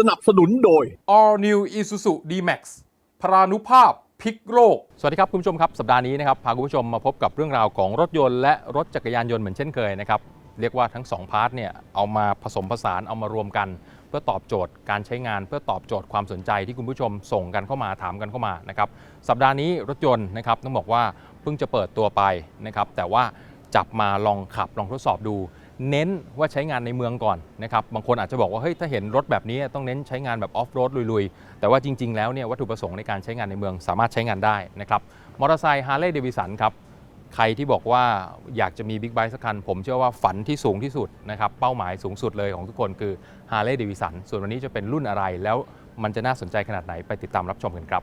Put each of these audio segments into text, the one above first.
สนับสนุนโดย All New Isuzu D-Max พรานุภาพพลิกโลก สวัสดีครับคุณผู้ชมครับสัปดาห์นี้นะครับพาคุณผู้ชมมาพบกับเรื่องราวของรถยนต์และรถจักรยานยนต์เหมือนเช่นเคยนะครับเรียกว่าทั้ง2พาร์ทเนี่ยเอามาผสมผสานเอามารวมกัน เพื่อตอบโจทย์การใช้งาน เพื่อตอบโจทย์ความสนใจที่คุณผู้ชมส่งกันเข้ามาถามกันเข้ามานะครับสัปดาห์นี้รถยนต์นะครับต้องบอกว่าเพิ่งจะเปิดตัวไปนะครับแต่ว่าจับมาลองขับลองทดสอบดู เน้นว่าใช้งานในเมืองก่อนนะครับบางคนอาจจะบอกว่าเฮ้ยถ้าเห็นรถแบบนี้ต้องเน้นใช้งานแบบออฟโรดลุยๆ แต่ว่าจริง ๆ แล้วเนี่ยวัตถุประสงค์ในการใช้งานในเมืองสามารถใช้งานได้นะครับมอเตอร์ไซค์ฮาร์เลย์เดวิสันครับใครที่บอกว่าอยากจะมีบิ๊กไบค์สักคัน ผมเชื่อว่าฝันที่สูงที่สุดนะครับเป้าหมายสูงสุดเลยของทุกคนคือ Harley Davidson ส่วนวันนี้จะเป็นรุ่นอะไรแล้วมันจะน่าสนใจขนาดไหนไปติดตามรับชมกันครับ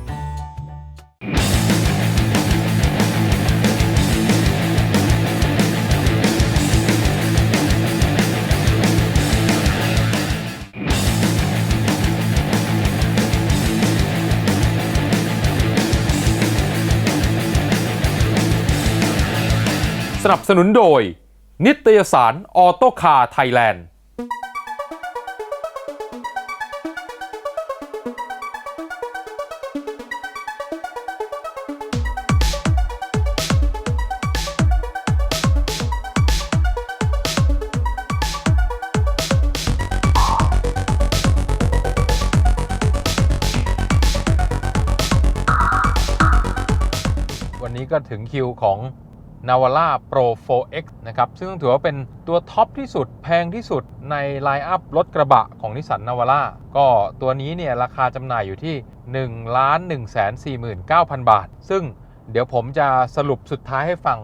สนับสนุนโดย นิตยสารออโตคาไทยแลนด์ วันนี้ก็ถึงคิวของ Navara Pro 4X นะครับ ซึ่งถือว่าเป็นตัวท็อปที่สุดแพงที่สุดในไลน์อัพรถกระบะของนิสสันนาวาร่าก็ตัวนี้เนี่ยราคาจำหน่ายอยู่ที่ 1 1 4 9 0 0 0 บาท ซึ่งเดี๋ยวผมจะสรุปสุดท้ายให้ฟัง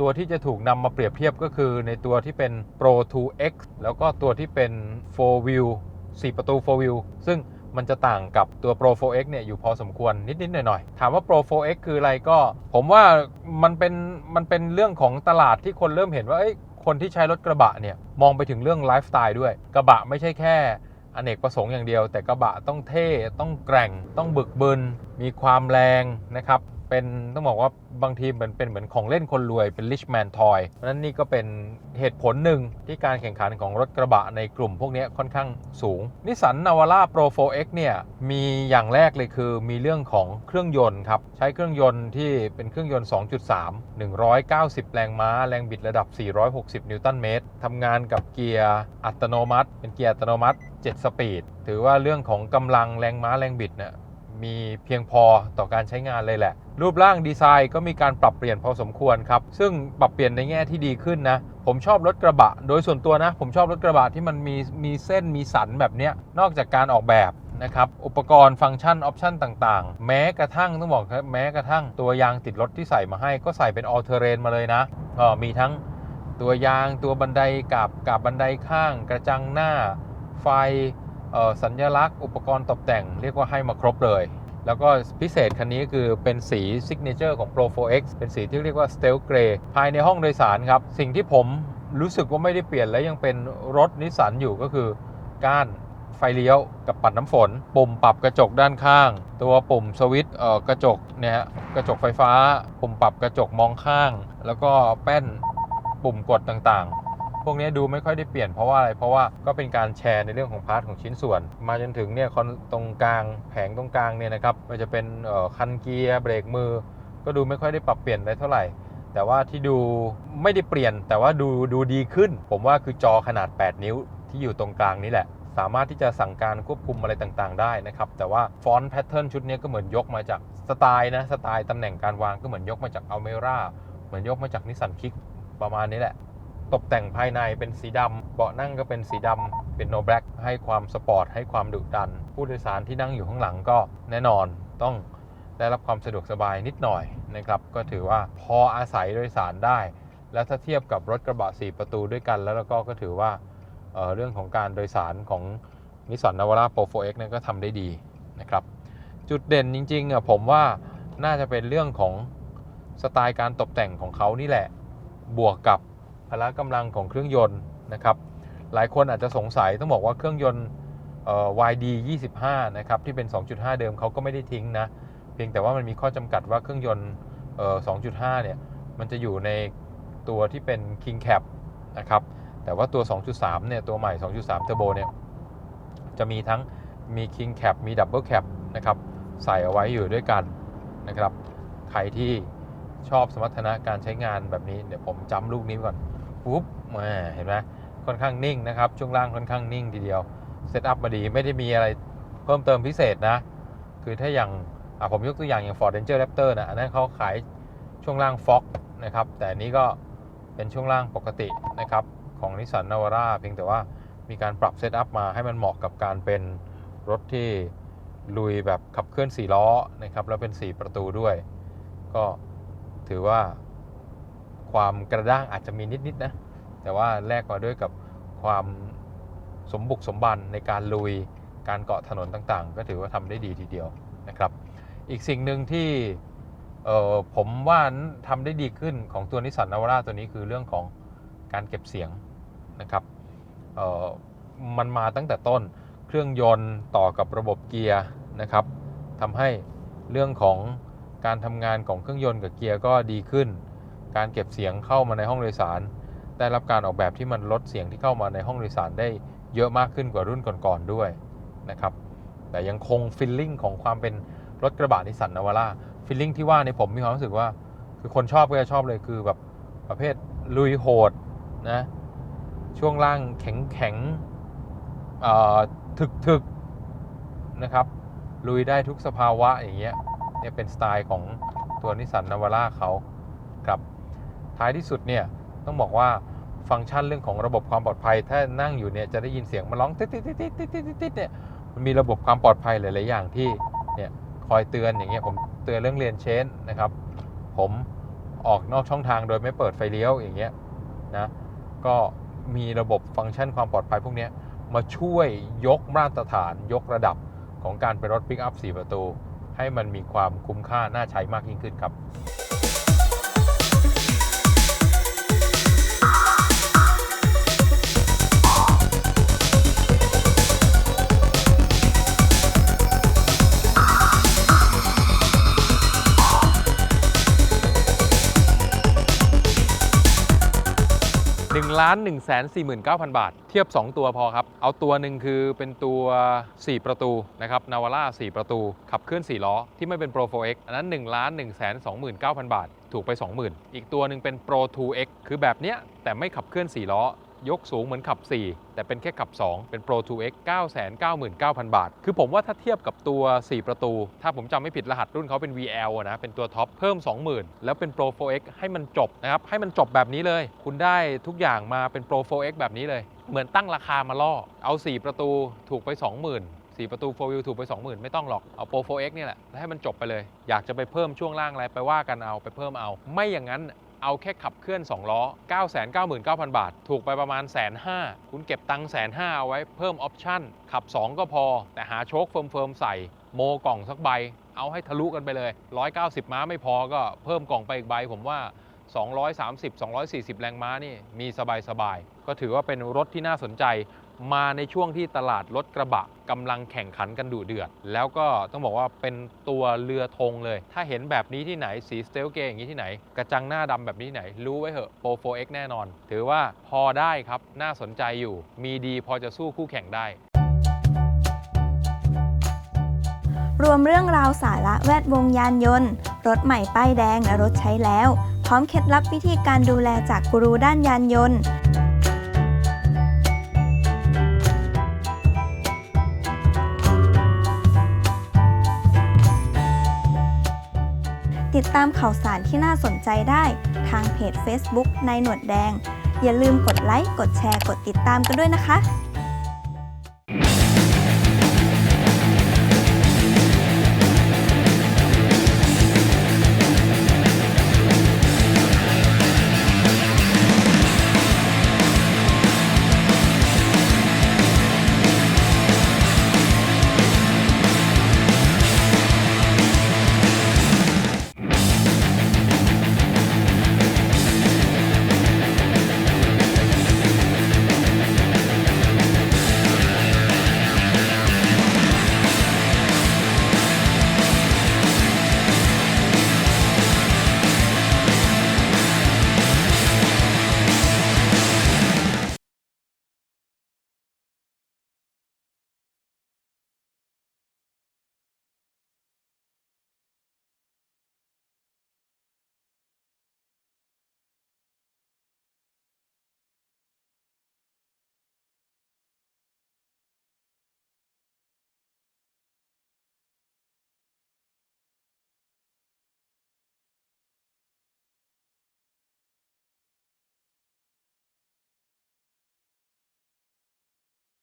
ตัวที่จะถูกนำมาเปรียบเทียบก็คือในตัวที่เป็น Pro 2X แล้วก็ตัวที่เป็น 4 Wheel 4 ประตู 4 Wheel ซึ่ง มันจะต่างกับตัว Pro 4X เนี่ยอยู่พอสมควรนิดๆหน่อยๆ ถามว่า Pro 4X คืออะไรก็ ผมว่ามันเป็นมันเป็นเรื่องของตลาดที่คนเริ่มเห็นว่าเอ้คนที่ใช้รถกระบะเนี่ยมองไปถึงเรื่องไลฟ์สไตล์ด้วย กระบะไม่ใช่แค่อเนกประสงค์อย่างเดียว แต่กระบะต้องเท่ ต้องแกร่ง ต้องบึกบึน มีความแรงนะครับ เป็นต้องบอกว่าบางทีเหมือนเป็นเหมือนของเล่นคนรวยเป็น rich man toy เพราะฉะนั้นนี่ก็เป็นเหตุผลหนึ่งที่การแข่งขันของรถกระบะในกลุ่มพวกนี้ค่อนข้างสูงนิสสันนาวาร่า Pro 4X เนี่ยมีอย่างแรกเลยคือมีเรื่องของเครื่องยนต์ครับ ใช้เครื่องยนต์ที่เป็นเครื่องยนต์ 2.3 190 แรงม้า แรงบิดระดับ 460 นิวตันเมตรทำงานกับเกียร์อัตโนมัติ เป็นเกียร์อัตโนมัติ 7 สปีด ถือว่าเรื่องของกำลังแรงม้าแรงบิดเนี่ย มีเพียงพอต่อการใช้งานเลยแหละ รูปร่างดีไซน์ก็มีการปรับเปลี่ยนพอสมควรครับ ซึ่งปรับเปลี่ยนในแง่ที่ดีขึ้นนะ ผมชอบรถกระบะ โดยส่วนตัวนะ ผมชอบรถกระบะที่มันมีมีเส้นมีสันแบบเนี้ยนอกจากการออกแบบนะครับอุปกรณ์ฟังก์ชันออปชันต่างๆ แม้กระทั่งต้องบอกครับแม้กระทั่งตัวยางติดรถที่ใส่มาให้ก็ใส่เป็นออเทเรนมาเลยนะก็มีทั้งตัวยางตัวบันไดกับกับบันไดข้าง กระจังหน้าไฟออสัญลักษณ์ อุปกรณ์ตกแต่งเรียกว่าให้มาครบเลย แล้วก็พิเศษคันนี้คือเป็นสีซิกเนเจอร์ของ Pro 4X เป็นสีที่เรียกว่า Stealth Gray ภายในห้องโดยสารครับ สิ่งที่ผมรู้สึกว่าไม่ได้เปลี่ยนและยังเป็นรถนิสสันอยู่ก็คือก้านไฟเลี้ยวกับปัดน้ำฝน ปุ่มปรับกระจกด้านข้าง ตัวปุ่มสวิตช์กระจกเนี่ยฮะกระจกไฟฟ้า ปุ่มปรับกระจกมองข้าง แล้วก็แป้นปุ่มกดต่างๆ พวกนี้ดูไม่ค่อยได้เปลี่ยนเพราะว่าอะไรเพราะว่าก็เป็นการแชร์ในเรื่องของพาร์ทของชิ้นส่วน มาจนถึงเนี่ยคอนตรงกลางแผงตรงกลางเนี่ยนะครับไมันจะเป็นคันเกียร์เบรกมือ ก็ดูไม่ค่อยได้ปรับเปลี่ยนอะไรเท่าไหร่ แต่ว่าที่ดูไม่ได้เปลี่ยน แต่ว่าดูดูดีขึ้น ผมว่าคือจอขนาด 8 นิ้วที่อยู่ตรงกลางนี้แหละสามารถที่จะสั่งการควบคุมอะไรต่างๆ ได้นะครับ แต่ว่าฟอนต์แพทเทิร์นชุดนี้ก็เหมือนยกมาจากสไตล์นะ สไตล์ตำแหน่งการวางก็เหมือนยกมาจากอัลเมราเหมือนยกมาจากนิสสันคิกประมาณนี้แหละ ตกแต่งภายในเป็นสีดำเบาะนั่งก็เป็นสีดำเป็นโนแบล็กให้ความสปอร์ตให้ความดุดัน ผู้โดยสารที่นั่งอยู่ข้างหลังก็แน่นอนต้องได้รับความสะดวกสบายนิดหน่อยนะครับก็ถือว่าพออาศัยโดยสารได้ แล้วถ้าเทียบกับรถกระบะ 4 ประตูด้วยกัน แล้วก็ก็ถือว่าเเรื่องของการโดยสารของนิสสันนาวาร่าโปร 4X เนี่ยก็ทำได้ดีนะครับจุดเด่นจริงๆอะผมว่าน่าจะเป็นเรื่องของสไตล์การตกแต่งของเขานี่แหละ บวกกับ พละกำลังของเครื่องยนต์นะครับ หลายคนอาจจะสงสัยต้องบอกว่าเครื่องยนต์เอ่อ YD 25นะครับที่เป็น 2.5 เดิมเขาก็ไม่ได้ทิ้งนะ เพียงแต่ว่ามันมีข้อจำกัดว่าเครื่องยนต์เอ่อ2.5 เนี่ย มันจะอยู่ในตัวที่เป็น King Cap นะครับ แต่ว่าตัว 2.3 เนี่ย ตัวใหม่ 2.3 Turbo เนี่ย จะมีทั้งมี King Cap มี Double Cap นะครับ ใส่เอาไว้อยู่ด้วยกันนะครับ ใครที่ชอบสมรรถนะการใช้งานแบบนี้ เดี๋ยวผมจำลูกนี้ก่อน ปุ๊บมาเห็นไหมค่อนข้างนิ่งนะครับ ช่วงล่างค่อนข้างนิ่งทีเดียวเซตอัพมาดีไม่ได้มีอะไรเพิ่มเติมพิเศษนะ คือถ้าอย่างผมยกตัวอย่างอย่าง Ford Ranger Raptor นะอันนั้นเขาขายช่วงล่าง Fox นะครับ แต่อันนี้ก็เป็นช่วงล่างปกตินะครับ ของ Nissan Navara เพียงแต่ว่ามีการปรับเซตอัพมาให้มันเหมาะกับการเป็นรถที่ลุยแบบขับเคลื่อน 4 ล้อนะครับ แล้วเป็น 4 ประตูด้วย ก็ถือว่า ความกระด้างอาจจะมีนิด ๆ นะ แต่ว่าแลกมาด้วยกับความสมบุกสมบันในการลุยการเกาะถนนต่างๆ ก็ถือว่าทำได้ดีทีเดียวนะครับ อีกสิ่งหนึ่งที่เออผมว่าทำได้ดีขึ้นของตัวนิสสันนาวาร่าตัวนี้คือเรื่องของการเก็บเสียงนะครับเออมันมาตั้งแต่ต้นเครื่องยนต์ต่อกับระบบเกียร์นะครับทำให้เรื่องของการทำงานของเครื่องยนต์กับเกียร์ก็ดีขึ้น การเก็บเสียงเข้ามาในห้องโดยสาร ได้รับการออกแบบที่มันลดเสียงที่เข้ามาในห้องโดยสารได้เยอะมากขึ้นกว่ารุ่นก่อนๆด้วยนะครับ แต่ยังคงฟิลลิ่งของความเป็นรถกระบะนิสสันนาวาร่าฟิลลิ่งที่ว่าในผมมีความรู้สึกว่า คือคนชอบก็จะชอบเลยคือแบบประเภทลุยโหดนะช่วงล่างแข็งแข็งถึกถึกนะครับ ลุยได้ทุกสภาวะอย่างเงี้ยเนี่ยเป็นสไตล์ของตัวนิสสันนาวาร่าเขาครับ ท้ายที่สุดเนี่ยต้องบอกว่าฟังก์ชันเรื่องของระบบความปลอดภัย ถ้านั่งอยู่เนี่ยจะได้ยินเสียงมันร้องติดติดติดติดติดติดติดเนี่ยมันมีระบบความปลอดภัยหลาย ๆ อย่างที่เนี่ยคอยเตือนอย่างเงี้ยผมเตือนเรื่องเรียนเชนนะครับ ผมออกนอกช่องทางโดยไม่เปิดไฟเลี้ยวอย่างเงี้ยนะก็มีระบบฟังก์ชันความปลอดภัยพวกเนี้ยมาช่วยยกมาตรฐานยกระดับของการเป็นรถปิกอัพ 4 ประตู ให้มันมีความคุ้มค่าน่าใช้มากยิ่งขึ้นครับ 1ล้าน1 4 9 0 0 0 บาท เทียบ 2 ตัวพอครับ เอาตัวหนึ่งคือเป็นตัว 4 ประตูนะครับนาวาร่า4 ประตู ขับเคลื่อน 4 ล้อ ที่ไม่เป็น Pro 4X อันนั้น1ล้าน1 2 9 0 0 0 บาท ถูกไป 20,000 อีกตัวหนึ่งเป็น Pro 2X คือแบบเนี้ยแต่ไม่ขับเคลื่อน 4 ล้อ ยกสูงเหมือนขับ 4 แต่เป็นแค่ขับ 2 เป็น Pro 2X 999,000 บาท คือผมว่าถ้าเทียบกับตัว 4 ประตู ถ้าผมจำไม่ผิดรหัสรุ่นเขาเป็น VL นะ เป็นตัวท็อปเพิ่ม 20,000 แล้วเป็น Pro 4X ให้มันจบนะครับ ให้มันจบแบบนี้เลย คุณได้ทุกอย่างมาเป็น Pro 4X แบบนี้เลย เหมือนตั้งราคามาล่อ เอา 4 ประตูถูกไป 20,000 4 ประตู 4 wheel ถูกไป 20,000 ไม่ต้องหรอก เอา Pro 4X นี่แหละ แล้วให้มันจบไปเลย อยากจะไปเพิ่มช่วงล่างอะไร ไปว่ากันเอา ไปเพิ่มเอา ไม่อย่างนั้น เอาแค่ขับเคลื่อน 2 ล้อ 999,000 บาท ถูกไปประมาณแสนห้าคุณเก็บตังค์แสนห้าเอาไว้เพิ่มออปชั่น ขับ 2 ก็พอ แต่หาโชคเฟิร์มๆใส่ โมกล่องสักใบ เอาให้ทะลุกันไปเลย 190 ม้าไม่พอก็เพิ่มกล่องไปอีกใบ ผมว่า 230 240 แรงม้านี่มีสบายๆ ก็ถือว่าเป็นรถที่น่าสนใจ มาในช่วงที่ตลาดรถกระบะกำลังแข่งขันกันดุเดือด แล้วก็ต้องบอกว่าเป็นตัวเรือธงเลย ถ้าเห็นแบบนี้ที่ไหนสีสเตลเกอย่างนี้ที่ไหน กระจังหน้าดำแบบนี้ที่ไหน รู้ไว้เหอะโปร 4X แน่นอน ถือว่าพอได้ครับน่าสนใจอยู่ มีดีพอจะสู้คู่แข่งได้รวมเรื่องราวสาระแวดวงยานยนต์ รถใหม่ป้ายแดงและรถใช้แล้ว พร้อมเคล็ดลับวิธีการดูแลจากกูรูด้านยานยนต์ ตามข่าวสารที่น่าสนใจได้ทางเพจ Facebook ในหนวดแดง อย่าลืมกดไลค์ กดแชร์ กดติดตามกันด้วยนะคะ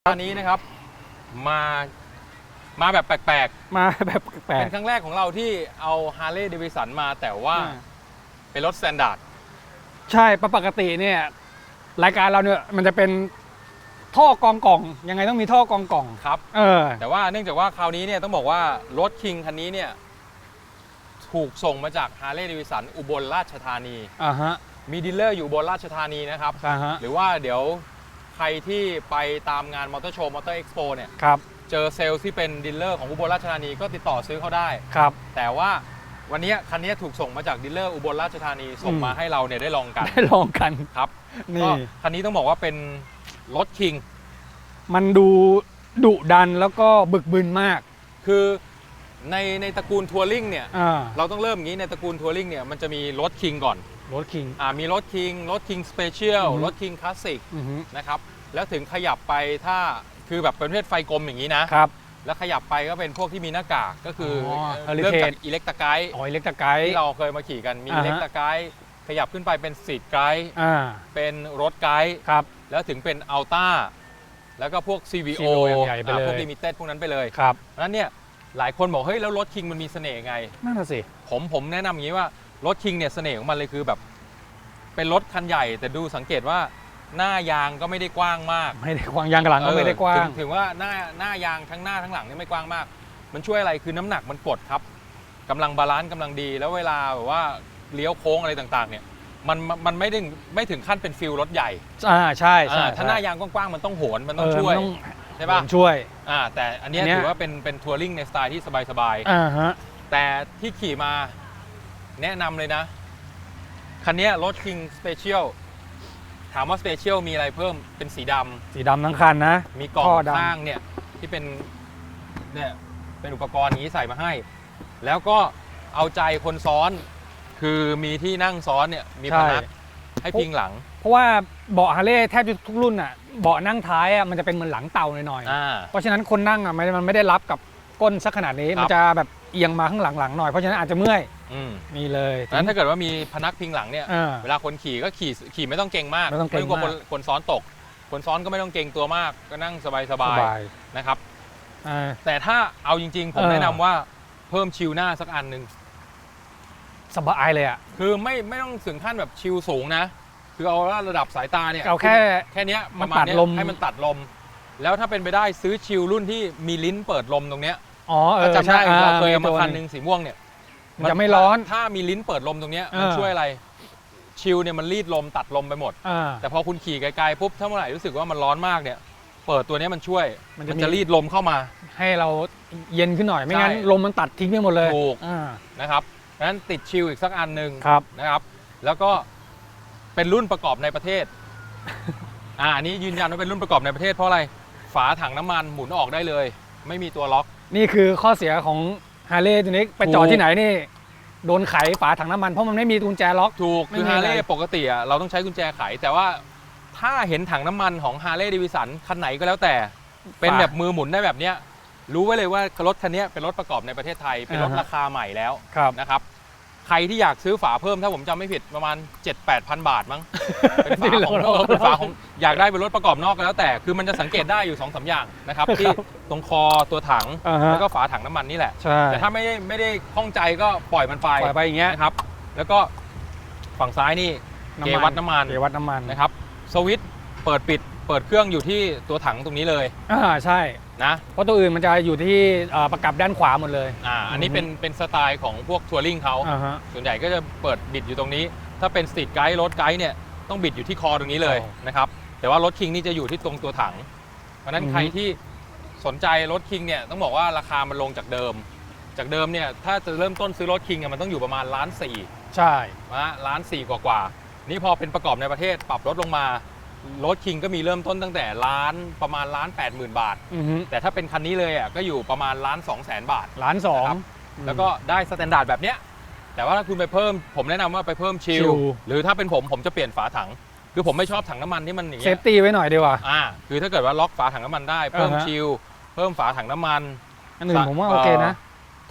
อนนี้นะครับมามาแบบแปลกมาแบบแปๆลเป็กนครั้งแรกของเราที่เอา Harley Davidson มาแต่ว่าอ่าเป็นรถสแตนดาร์ดๆใช่ปกติเนี่ยรายการเราเนี่ยมันจะเป็นท่อกองกล่องยังไงต้องมีท่อกองกล่องครับ เออ แต่ว่าเนื่องจากว่าคราวนี้เนี่ยต้องบอกว่ารถคิงคันนี้เนี่ยถูกส่งมาจาก Harley Davidson อุบลราชธานี อ่าฮะมีดีลเลอร์อยู่อุบลราชธานีนะครับ อ่าฮะ หรือว่าเดี๋ยว ใครที่ไปตามงานมอเตอร์โชว์มอเตอร์เอ็กซ์โปเนี่ยครับเจอเซลล์ที่เป็นดีลเลอร์ของอุบลราชธานีก็ติดต่อซื้อเขาได้ ครับ แต่ว่าวันนี้คันนี้ถูกส่งมาจากดีลเลอร์อุบลราชธานีส่งอืมมาให้เราเนี่ยได้ลองกันได้ลองกันครับนี่ก็คันนี้ต้องบอกว่าเป็นรถคิง มันดูดุดันแล้วก็บึกบึนมากคือในในตระกูลทัวริงเนี่ย อ่าเราต้องเริ่มอย่างนี้ในตระกูลทัวริงเนี่ยมันจะมีรถคิงก่อน รถคิง อ่ามีรถคิงรถคิงสเปเชียลอือฮึ รถคิงคลาสสิกอือฮึนะครับ แล้วถึงขยับไปถ้าคือแบบเป็นประเภทไฟกลมอย่างนี้นะ ครับ แล้วขยับไปก็เป็นพวกที่มีหน้ากากก็คือออเริ่มจาก Heritage อิเล็กตาไกด์ออยเล็กตะไกด์ ที่เราเคยมาขี่กันมีอ่าอิฮะ เล็กตาไกด์ขยับขึ้นไปเป็นสตรีทไกด์อ่าเป็นรถไกด์ครับ แล้วถึงเป็นอัลต้าแล้วก็พวก CVO CVO อย่างใหญ่ไปเลยอ่าพวกลิมิเต็ดพวกนั้นไปเลยครับเพราะฉะนั้นเนี่ยหลายคนบอกเฮ้ยแล้วรถคิงมันมีเสน่ห์ไง นั่นน่ะสิ ผมผมแนะนำอย่างนี้ว่า รถคิงเนี่ยเสน่ห์ของมันเลยคือแบบ เป็นรถคันใหญ่ แต่ดูสังเกตว่าหน้ายางก็ไม่ได้กว้างมากไม่ได้กว้างยางกระหลังก็ไม่ได้กว้างเออถึถึงว่าหน้าหน้ายางทั้งหน้าทั้งหลังเนี่ยไม่กว้างมาก มันช่วยอะไรคือน้ำหนักมันกดครับกำลังบาลานซ์กำลังดี แล้วเวลาแบบว่าเลี้ยวโค้งอะไรต่างๆ เนี่ยมันมันมันไม่ถึงไม่ถึงขั้นเป็นฟิลรถใหญ่อ่าใช่ใช่อ่าถ้าหน้ายางกว้างๆมันต้องโหนมันต้องเช่วยมันต้องใช่ปะมันช่วยอ่าแต่อันเนี้ยอันเนี้ยถือว่าเป็นเป็นทัวริงในสไตล์ที่สบายอ่าฮะๆแต่ที่ขี่มา แนะนำเลยนะ คันเนี้ยรถ King Special ถามว่า Special มีอะไรเพิ่มเป็นสีดำสีดำทั้งคันนะมีกล่องท่อดำ ข้างเนี่ยที่เป็นเนี่ยเป็นอุปกรณ์อย่างนี้ใส่มาให้ แล้วก็เอาใจคนซ้อน คือมีที่นั่งซ้อนเนี่ยมีพนักให้พิงหลังเพราะว่าเบาะฮาร์เลย์แทบจะทุกรุ่นอะเบาะนั่งท้ายอะมันจะเป็นเหมือนหลังเต่าหน่อยอ่า ๆเพราะฉะนั้นคนนั่งอะมันมันไม่ได้รับกับก้นสักขนาดนี้ครับ มันจะแบบเอียงมาข้างหลังๆหน่อยเพราะฉะนั้นอาจจะเมื่อย อืมนี่เลยดังนั้นถ้าเกิดว่ามีพนักพิงหลังเนี่ยอ่า เวลาคนขี่ก็ขี่ขี่ไม่ต้องเก่งมากไม่ต้องเกรงกลัวคนมากคนซ้อนตก คนซ้อนก็ไม่ต้องเก่งตัวมากก็นั่งสบายสสบายบายๆนะครับ อ่า แต่ถ้าเอาจริง ๆ ผมเออ แนะนำว่าเพิ่มชิลหน้าสักอันหนึ่งสบายเลยอะ คือไม่ไม่ต้องถึงขั้นแบบชิลสูงนะ คือเอาระดับสายตาเนี่ยเอาแค่แค่เนี้ยปมันระมาณเนี้ยตัดลม ให้มันตัดลม แล้วถ้าเป็นไปได้ซื้อชิลรุ่นที่มีลิ้นเปิดลมตรงเนี้ยอ๋อเอถ้าอจำได้ใช่เราเคยเอามาตัวคันหนึ่งสีม่วงเนี่ย มันจะไม่ร้อน ถ้ามีลิ้นเปิดลมตรงเนี้ยเออมันช่วยอะไร ชิลเนี่ยมันรีดลมตัดลมไปหมด อ่า แต่พอคุณขี่ไกลๆปุ๊บถ้าเมื่อไหร่รู้สึกว่ามันร้อนมากเนี่ย เปิดตัวเนี้ยมันช่วย มันมันจะมี จะรีดลมเข้ามา ให้เราเย็นขึ้นหน่อยไม่งั้นใช่ลมมันตัดทิ้งไปหมดเลยถูก อ่านะครับดังนั้นติดชิลอีกสักอันหนึ่งครับ นะครับ แล้วก็เป็นรุ่นประกอบในประเทศ อ่าอันนี้ยืนยันว่าเป็นรุ่นประกอบในประเทศเพราะอะไร ฝาถังน้ำมันหมุนออกได้เลย ไม่มีตัวล็อก นี่คือข้อเสียของ ฮาร์เลย์ตัวนี้ไปจอดถูกที่ไหนนี่ โดนไขฝาถังน้ำมันเพราะมันไม่มีกุญแจล็อก ถูกไม่คือมีฮาอะไรร์เลย์ปกติอะเราต้องใช้กุญแจไข แต่ว่าถ้าเห็นถังน้ำมันของฮาร์เลย์ด v วิสันคันไหนก็แล้วแต่ เป็นแบบมือหมุนได้แบบเนี้ยรู้ไว้เลยว่ารถคันเนี้ยเป็นรถประกอบในประเทศไทย เป็นรถอ่าฮะราคาใหม่แล้วครับนะครับ ใครที่อยากซื้อฝาเพิ่มถ้าผมจำไม่ผิดประมาณ 7 8 0 0 0บาทมั้ง เป็นฝาของเออเป็นฝาของอยากได้เป็นรถประกอบนอกก็แล้วแต่ คือมันจะสังเกตได้อยู่2อสาอย่างนะครับที่ตรงคอตัวถังอ่าฮะแล้วก็ฝาถังน้ำมันนี่แหละ ใช่ แต่ถ้าไม่ได้ไม่ได้ข้องใจก็ปล่อยมันไปปล่อยไปอย่างเงี้ยนะครับ แล้วก็ฝั่งซ้ายนี่เกวัดน้ำมันเกวัดน้ำมันนะครับสวิตช์เปิดปิด เปิดเครื่องอยู่ที่ตัวถังตรงนี้เลยอ่าใช่ นะเพราะตัวอื่นมันจะอยู่ที่เอ่อประกับด้านขวาหมดเลย อ่าอันนี้อือฮึเป็นเป็นสไตล์ของพวกทัวริงเขาอ่าฮะส่วนใหญ่ก็จะเปิดบิดอยู่ตรงนี้ ถ้าเป็นสตรีทไกด์รถไกด์เนี่ยต้องบิดอยู่ที่คอตรงนี้เลยอ๋อนะครับแต่ว่ารถคิงนี่จะอยู่ที่ตรงตัวถัง เพราะฉะนั้นอือฮึ ใครที่สนใจรถคิงเนี่ยต้องบอกว่าราคามันลงจากเดิม จากเดิมเนี่ยถ้าจะเริ่มต้นซื้อรถคิงมันต้องอยู่ประมาณล้านสี่ ใช่ นะล้านสี่กว่ากว่าๆนี่พอเป็นประกอบในประเทศปรับลดลงมา รถคิงก็มีเริ่มต้นตั้งแต่ล้านประมาณล้านแปดหมื่นบาท อือฮึแต่ถ้าเป็นคันนี้เลยอะก็อยู่ประมาณล้านสองแสนบาท ล้านสอง นะครับ แล้วก็ได้สแตนดาร์ดแบบเนี้ย แต่ว่าถ้าคุณไปเพิ่ม ผมแนะนำว่าไปเพิ่มชิชิลล หรือถ้าเป็นผมผมจะเปลี่ยนฝาถัง คือผมไม่ชอบถังน้ำมันที่มันอย่างเซเงี้ฟยตี้ไว้หน่อยดีกว่า อ่า คือถ้าเกิดว่าล็อกฝาถังน้ำมันได้ เพิ่มอ่าฮะ ชิลเพิ่มฝาถังน้ำมัน อันอื่นผมว่าโอเคนะ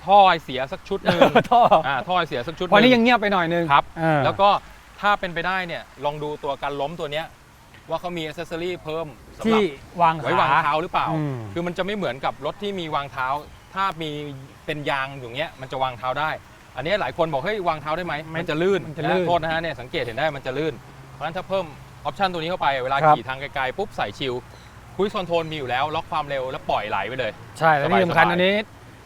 ท่อไอเสียสักชุดหนึ่งท่ออ่าท่อไอเสียสักชุดหเพราะนึ่นี่งยังเงียบไปหน่อยนึงครับ เออ แล้วก็ถ้าเป็นไปได้เนี่ยลองดูตัวการล้มตัวเนี้ย ว่าเขามีอ c เซสซอรี่เพิ่มสำหที่รับวางไว้วางเท้าหรือเปล่า อืม คือมันจะไม่เหมือนกับรถที่มีวางเท้า ถ้ามีเป็นยางอย่างเงี้ยมันจะวางเท้าได้ อันนี้หลายคนบอกเฮ้ยวางเท้าได้ไหมไม่มันจะลื่นมันจะลื่นโทษนะฮะเนี่ยสังเกตเห็นได้มันจะลื่น เพราะฉะนั้นถ้าเพิ่มออปชันตัวนี้เข้าไปเวลาครับ ขี่ทางไกลๆปุ๊บใส่ชิลคุยคอนโทรลมีอยู่แล้วล็อกความเร็วแล้วปล่อยไหลไปเลย ใช่แล้วที่สำคัญสบายๆอันนี้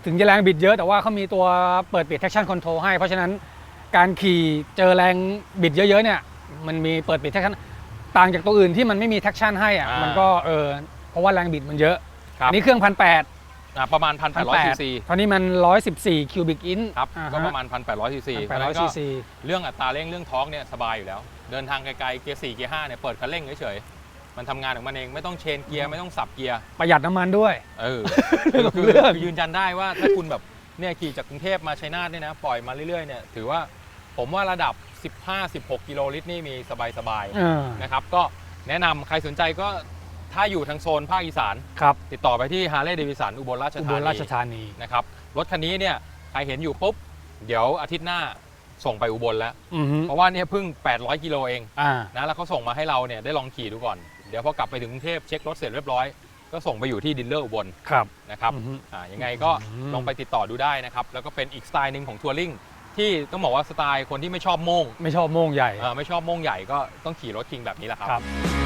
ถึงจะแรงบิดเยอะแต่ว่าเขามีตัวเปิดปิด traction control ให้ เพราะฉะนั้นการขี่เจอแรงบิดเยอะๆเนี่ยมันมีเปิดปิด traction ต่างจากตัวอื่นที่มันไม่มี traction ให้อะอ่ามัมันก็เออเพราะว่าแรงบิดมันเยอะครับ อันนี้เครื่องพันแปดอ่าประมาณ 1,800ซีซีตอนนี้มัน 114คิวบิกอินครับก็ประมาณ 1,800ซีซีแปดร้อยซีซีเรื่องอัตราเร่งเรื่องท้องเนี่ยสบายอยู่แล้ว เดินทางไกลๆเกียร์4เกียร์5เนี่ยเปิดคันเร่งเฉยๆมันทำงานของมันเองไม่ต้องเชนเกียร์ไม่ต้องสับเกียร์ ประหยัดน้ำมันด้วย เออเรื่องของคือเรื่อง คือยืนยันได้ว่าถ้าคุณแบบเนี่ยขี่จากกรุงเทพมาชัยนาทเนี่ยนะ ปล่อยมาเรื่อยๆเนี่ยถือว่าผมว่าระดับ 15-16 กิโลลิตรนี่มีสบายเออๆนะครับ ก็แนะนำใครสนใจก็ถ้าอยู่ทางโซนภาคอีสาน ครับติดต่อไปที่ฮาร์เลย์เดวิสันอุบลราชอุบธาลราชนีธานี นะครับรถคันนี้เนี่ยใครเห็นอยู่ปุ๊บ เดี๋ยวอาทิตย์หน้าส่งไปอุบลแล้ว อือฮึเพราะว่าเนี่ยเพิ่ง 800 กิโลเองอ่า นะแล้วเขาส่งมาให้เราเนี่ยได้ลองขี่ดูก่อน เดี๋ยวพอกลับไปถึงกรุงเทพเช็ครถเสร็จเรียบร้อย ก็ส่งไปอยู่ที่ดิลเลอร์อุบลครับ นะครับอือฮึอ่ายังไงก็อืม ลองไปติดต่อดูได้นะครับ แล้วก็เป็นอีกสไตล์หนึ่งของทัวริง ที่ต้องบอกว่าสไตล์คนที่ไม่ชอบโม่งไม่ชอบโม่งใหญ่ เอ่อไม่ชอบโม่งใหญ่ก็ต้องขี่รถคิงแบบนี้แหละครับ ครับ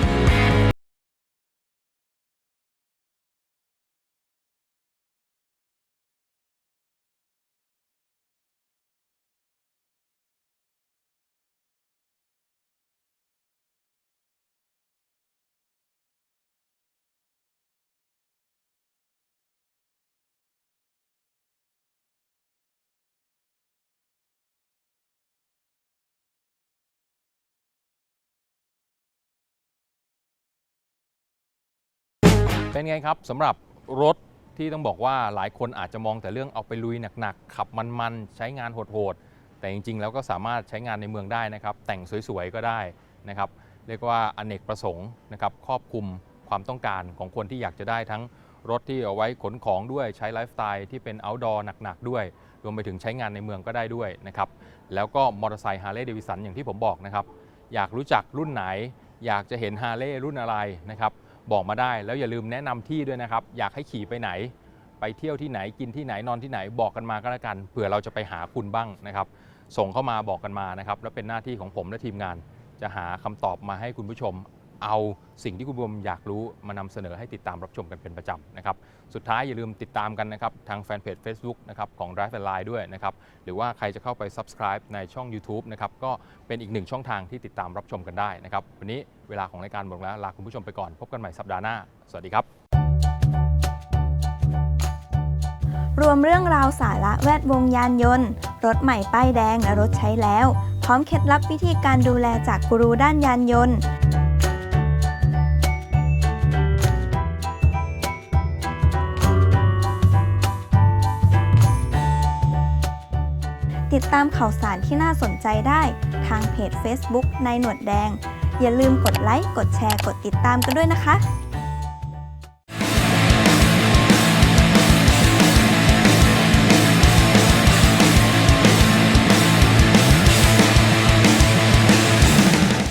เป็นไงครับสำหรับรถที่ต้องบอกว่าหลายคนอาจจะมองแต่เรื่องเอาไปลุยหนักๆ ขับมันๆ ใช้งานโหดๆ แต่จริงๆ แล้วก็สามารถใช้งานในเมืองได้นะครับ แต่งสวยๆ ก็ได้นะครับ เรียกว่าอเนกประสงค์นะครับครอบคลุมความต้องการของคนที่อยากจะได้ทั้งรถที่เอาไว้ขนของด้วยใช้ไลฟ์สไตล์ที่เป็น outdoor หนักๆ ด้วย รวมไปถึงใช้งานในเมืองก็ได้ด้วยนะครับ แล้วก็มอเตอร์ไซค์ฮาร์เลย์เดวิสันอย่างที่ผมบอกนะครับ อยากรู้จักรุ่นไหน อยากจะเห็นฮาร์เลย์รุ่นอะไรนะครับ บอกมาได้ แล้วอย่าลืมแนะนำที่ด้วยนะครับ อยากให้ขี่ไปไหน ไปเที่ยวที่ไหนกินที่ไหนนอนที่ไหนบอกกันมาก็แล้วกันเผื่อเราจะไปหาคุณบ้างนะครับ ส่งเข้ามาบอกกันมานะครับ แล้วเป็นหน้าที่ของผมและทีมงาน จะหาคำตอบมาให้คุณผู้ชม เอาสิ่งที่คุณผู้ชมอยากรู้มานำเสนอให้ติดตามรับชมกันเป็นประจำนะครับ สุดท้ายอย่าลืมติดตามกันนะครับ ทางแฟนเพจ Facebook นะครับของ Drive and Line ด้วยนะครับ หรือว่าใครจะเข้าไป Subscribe ในช่อง YouTube นะครับ ก็เป็นอีกหนึ่งช่องทางที่ติดตามรับชมกันได้นะครับ วันนี้เวลาของรายการหมดแล้ว ลาคุณผู้ชมไปก่อน พบกันใหม่สัปดาห์หน้า สวัสดีครับ รวมเรื่องราวสาระแวดวงยานยนต์ รถใหม่ป้ายแดงและรถใช้แล้ว พร้อมเคล็ดลับวิธีการดูแลจากกูรูด้านยานยนต์ ติดตามข่าวสารที่น่าสนใจได้ทางเพจ Facebook นายหนวดแดง อย่าลืมกดไลค์ กดแชร์ กดติดตามกันด้วยนะคะ